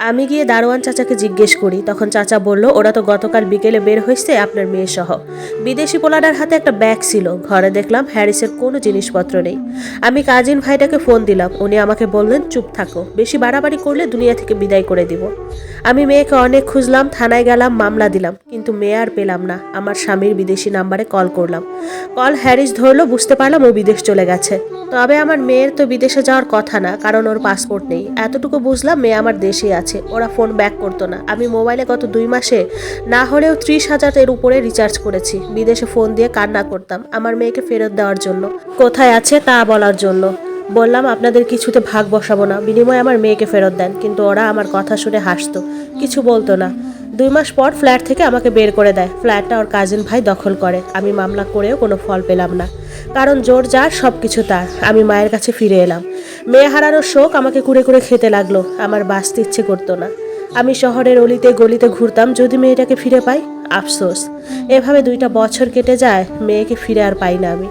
আমি গিয়ে দারোয়ান চাচাকে জিজ্ঞেস করি, তখন চাচা বলল, ওরা তো গতকাল বিকেলে বের হয়েছে, আপনার মেয়ে সহ। বিদেশি পোলাডার হাতে একটা ব্যাগ ছিল, ঘরে দেখলাম হ্যারিসের কোনো জিনিসপত্র নেই। আমি কাজিন ভাইটাকে ফোন দিলাম, উনি আমাকে বললেন, চুপ থাকো, বেশি বাড়াবাড়ি করলে দুনিয়া থেকে বিদায় করে দিব। আমি মেয়েকে অনেক খুঁজলাম, থানায় গেলাম, মামলা দিলাম, কিন্তু মেয়ে আর পেলাম না। আমার স্বামীর বিদেশি নাম্বারে কল করলাম। কল হ্যারিস ধরলো, বুঝতে পারলাম ও বিদেশ চলে গেছে। তবে আমার মেয়ের তো বিদেশে যাওয়ার কথা না, কারণ ওর পাসপোর্ট নেই। এতটুকু বুঝলাম, মেয়ে আমার দেশেই আছে। ওরা ফোন ব্যাক করতো না। আমি মোবাইলে গত দুই মাসে না হলেও ত্রিশ হাজারের উপরে রিচার্জ করেছি। বিদেশে ফোন দিয়ে কান্না করতাম আমার মেয়েকে ফেরত দেওয়ার জন্য। কোথায় আছে তা বলার জন্য। বললাম, আপনাদের কিছুতে ভাগ বসাবো না। বিনিময়ে আমার মেয়েকে ফেরত দেন। কিন্তু ওরা আমার কথা শুনে হাসতো। কিছু বলতো না। দুই মাস পর ফ্ল্যাট থেকে আমাকে বের করে দেয়। ফ্ল্যাটটা ওর কাজিন ভাই দখল করে। আমি মামলা করেও কোনো ফল পেলাম না। কারণ জোর যার সব কিছু তার। আমি মায়ের কাছে ফিরে এলাম। মেয়ে হারানোর শোক আমাকে কুড়ে কুড়ে খেতে লাগল। আমার বাঁচতে ইচ্ছে করতো না। আমি শহরের অলিতে গলিতে ঘুরতাম, যদি মেয়েটাকে ফিরে পাই, আফসোস। এভাবে দুইটা বছর কেটে যায়, মেয়েকে ফিরে আর পাই না আমি।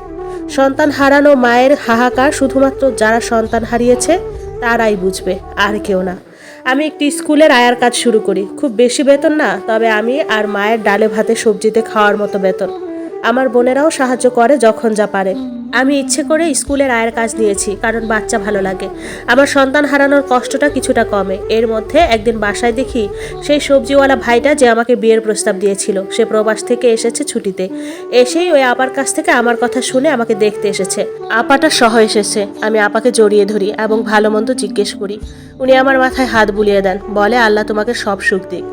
সন্তান হারানো মায়ের হাহাকার শুধুমাত্র যারা সন্তান হারিয়েছে, তারাই বুঝবে, আর কেউ না। আমি একটি স্কুলের আয়ার কাজ শুরু করি। খুব বেশি বেতন না, তবে আমি আর মায়ের ডালে ভাতে সবজিতে খাওয়ার মতো বেতন। আমার বোনেরাও সাহায্য করে যখন যা পারে। আমি ইচ্ছে করে স্কুলের আয়ের কাজ দিয়েছি, কারণ বাচ্চা ভালো লাগে। আমার সন্তান হারানোর কষ্টটা কিছুটা কমে। এর মধ্যে একদিন বাসায় দেখি সেই সবজিওয়ালা ভাইটা যে আমাকে বিয়ের প্রস্তাব দিয়েছিল। সে প্রবাস থেকে এসেছে ছুটিতে। এসেই ওই আপার কাছ থেকে আমার কথা শুনে আমাকে দেখতে এসেছে। আপাটা সহ এসেছে। আমি আপাকে জড়িয়ে ধরি এবং ভালো মন্দ জিজ্ঞেস করি। উনি আমার মাথায় হাত বুলিয়ে দেন, বলে, আল্লাহ তোমাকে সব সুখ দিক।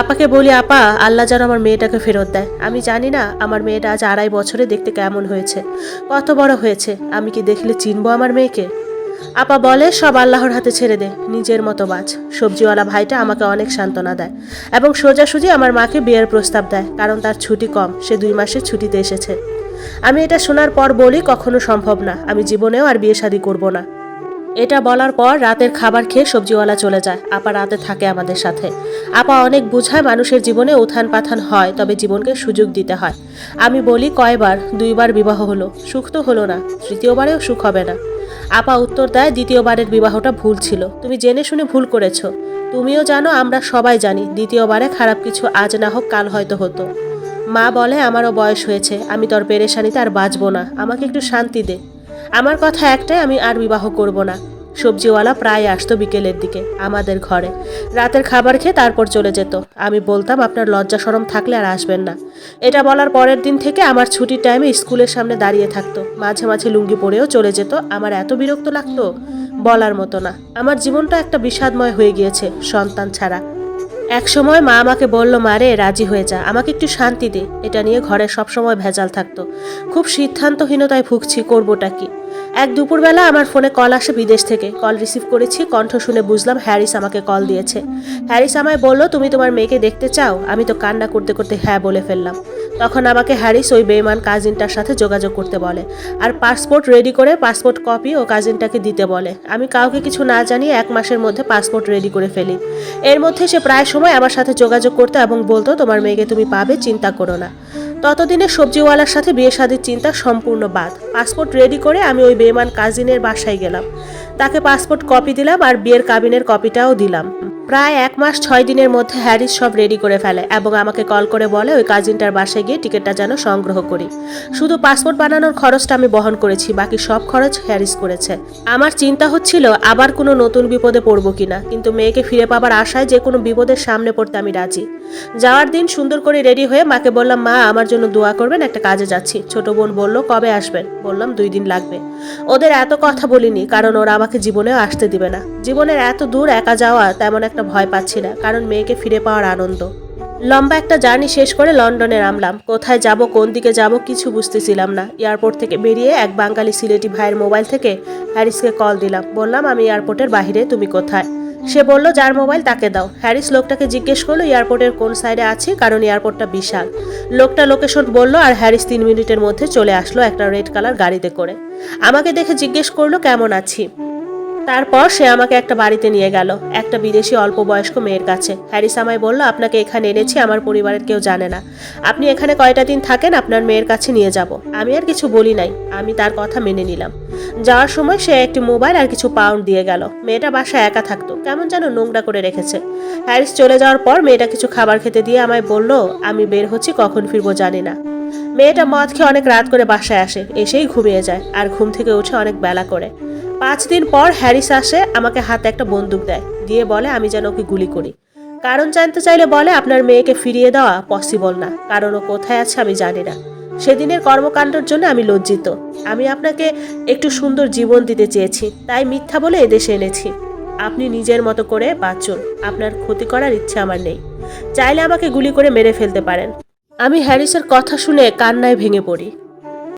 আপাকে বলি, আপা, আল্লাহ যেন আমার মেয়েটাকে ফেরত দেয়। আমি জানি না আমার মেয়েটা আজ আড়াই বছরে দেখতে কেমন হয়েছে। কত বড় হয়েছে, আমি কি দেখলে চিনবো আমার মেয়েকে? আপা বলে, সব আল্লাহর হাতে ছেড়ে দে, নিজের মতো বাঁচ সবজিওয়ালা ভাইটা আমাকে অনেক সান্ত্বনা দেয় এবং সোজাসুজি আমার মাকে বিয়ের প্রস্তাব দেয়, কারণ তার ছুটি কম, সে দুই মাসের ছুটিতে এসেছে। আমি এটা শোনার পর বলি, কখনো সম্ভব না, আমি জীবনেও আর বিয়ে শাদী করব না। এটা বলার পর রাতের খাবার খেয়ে সবজিওয়ালা চলে যায়। আপা রাতে থাকে আমাদের সাথে। আপা অনেক বুঝায় মানুষের জীবনে উত্থান পাথান হয়, তবে জীবনকে সুযোগ দিতে হয়। আমি বলি, কয়বার? দুইবার বিবাহ হলো। সুখ তো হলো না। তৃতীয়বারেও সুখ হবে না। আপা উত্তর দেয়, দ্বিতীয়বারের বিবাহটা ভুল ছিল। তুমি জেনে শুনে ভুল করেছ। তুমিও জানো, আমরা সবাই জানি, দ্বিতীয়বারে খারাপ কিছু আজ না হোক, কাল হয়তো হতো। মা বলে, আমারও বয়স হয়েছে। আমি তোর পেরেশানিতে আর বাঁচবো না। আমাকে একটু শান্তি দে। আমার কথা একটাই, আমি আর বিবাহ করব না। সবজিওয়ালা প্রায় আসতো বিকেলের দিকে, আমাদের ঘরে। রাতের খাবার খেয়ে তারপর চলে যেত। আমি বলতাম, আপনার লজ্জা সরম থাকলে আর আসবেন না। এটা বলার পরের দিন থেকে আমার ছুটির টাইমে স্কুলের সামনে দাঁড়িয়ে থাকতো। মাঝে মাঝে লুঙ্গি পরেও চলে যেত। আমার এত বিরক্ত লাগতো, বলার মতো না। আমার জীবনটা একটা বিষাদময় হয়ে গিয়েছে, সন্তান ছাড়া। এক সময় মা আমাকে বলল মারে রাজি হয়ে যা। আমাকে একটু শান্তি দে। এটা নিয়ে ঘরে সবসময় ভেজাল থাকতো। খুব সিদ্ধান্তহীনতায় ভুগছি, করবোটা কি? এক দুপুরবেলা আমার ফোনে কল আসে বিদেশ থেকে। কল রিসিভ করেছি, কণ্ঠ শুনে বুঝলাম হ্যারিস আমাকে কল দিয়েছে। হ্যারিস আমায় বলল, তুমি তোমার মেয়েকে দেখতে চাও? আমি তো কান্না করতে করতে হ্যাঁ বলে ফেললাম। তখন আমাকে হ্যারিস ওই বেইমান কাজিনটার সাথে যোগাযোগ করতে বলে। আর পাসপোর্ট রেডি করে পাসপোর্ট কপি ও কাজিনটাকে দিতে বলে। আমি কাউকে কিছু না জানিয়ে এক মাসের মধ্যে পাসপোর্ট রেডি করে ফেলি। এর মধ্যে সে প্রায় সময় আমার সাথে যোগাযোগ করতো এবং বলতো, তোমার মেয়েকে তুমি পাবে, চিন্তা করো না। ততদিনে সবজিওয়ালার সাথে বিয়ে শাদির চিন্তা সম্পূর্ণ বাদ। পাসপোর্ট রেডি করে আমি ওই বেমান কাজিনের বাসায় গেলাম। তাকে পাসপোর্ট কপি দিলাম আর বিয়ের কাবিনের কপিটাও দিলাম। প্রায় এক মাস ছয় দিনের মধ্যে হ্যারিস সব রেডি করে ফেলে এবং আমাকে কল করে বলে ওই কাজিনটার বাসায় গিয়ে টিকিটটা যেন সংগ্রহ করি। শুধু পাসপোর্ট বানানোর খরচটা আমি বহন করেছি, বাকি সব খরচ হ্যারিস করেছে। আমার চিন্তা হচ্ছিল, আবার কোনো নতুন বিপদে পড়ব কিনা, কিন্তু মেয়েকে ফিরে পাবার আশায় যে কোনো বিপদের সামনে পড়তে আমি রাজি। যাওয়ার দিন সুন্দর করে রেডি হয়ে মাকে বললাম, মা, আমার জন্য দোয়া করবেন, একটা কাজে যাচ্ছি। ছোট বোন বলল, কবে আসবেন? বললাম, দুই দিন লাগবে। ওদের এত কথা বলিনি, কারণ ওরা আমাকে জীবনেও আসতে দিবে না। জীবনের এত দূর একা যাওয়া তেমন একটা ভয় পাচ্ছি না, কারণ মেয়েকে ফিরে পাওয়ার আনন্দ। লম্বা একটা জার্নি শেষ করে লন্ডনে নামলাম। কোথায় যাব, কোন দিকে যাব কিছু বুঝতেছিলাম না। এয়ারপোর্ট থেকে বেরিয়ে এক বাঙালি সিলেটি ভাইয়ের মোবাইল থেকে হ্যারিসকে কল দিলাম। বললাম, আমি এয়ারপোর্টের বাহিরে, তুমি কোথায়? সে বলল, যার মোবাইল তাকে দাও। হ্যারিস লোকটাকে জিজ্ঞেস করল, এয়ারপোর্টের কোন সাইডে আছে? কারণ এয়ারপোর্টটা বিশাল। লোকটা লোকেশন বলল, আর হ্যারিস তিন মিনিটের মধ্যে চলে আসলো একটা রেড কালার গাড়িতে করে। আমাকে দেখে জিজ্ঞেস করল, কেমন আছি তারপর সে আমাকে একটা বাড়িতে নিয়ে গেল। একটা বিদেশি অল্প বয়স্ক মেয়ের কাছে। হ্যারিস আমায় বলল, আপনাকে এখানে এনেছি, আমার পরিবারের কেউ জানে না। আপনি এখানে কয়টা দিন থাকেন, আপনার মেয়ের কাছে নিয়ে যাব। আমি আর কিছু বলি নাই, আমি তার কথা মেনে নিলাম। যাওয়ার সময় সে একটি মোবাইল আর কিছু পাউন্ড দিয়ে গেল। মেয়েটা বাসায় একা থাকতো, কেমন যেন নোংরা করে রেখেছে। হ্যারিস চলে যাওয়ার পর মেয়েটা কিছু খাবার খেতে দিয়ে আমায় বলল, আমি বের হচ্ছি, কখন ফিরবো জানি না। মেয়েটা মদ খেয়ে অনেক রাত করে বাসায় আসে, এসেই ঘুমিয়ে যায়, আর ঘুম থেকে উঠে অনেক বেলা করে। পাঁচ দিন পর হ্যারিস আসে, আমাকে হাতে একটা বন্দুক দেয়। দিয়ে বলে, আমি যেন ওকে গুলি করি। কারণ জানতে চাইলে বলে, আপনার মেয়েকে ফিরিয়ে দেওয়া পসিবল না। কারণ ও কোথায় আছে আমি জানি না। সেদিনের কর্মকাণ্ডের জন্য আমি লজ্জিত। আমি আপনাকে একটু সুন্দর জীবন দিতে চেয়েছি। তাই মিথ্যা বলে এদেশে এনেছি। আপনি নিজের মতো করে বাঁচুন। আপনার ক্ষতি করার ইচ্ছে আমার নেই। চাইলে আমাকে গুলি করে মেরে ফেলতে পারেন। আমি হ্যারিসের কথা শুনে কান্নায় ভেঙে পড়ি।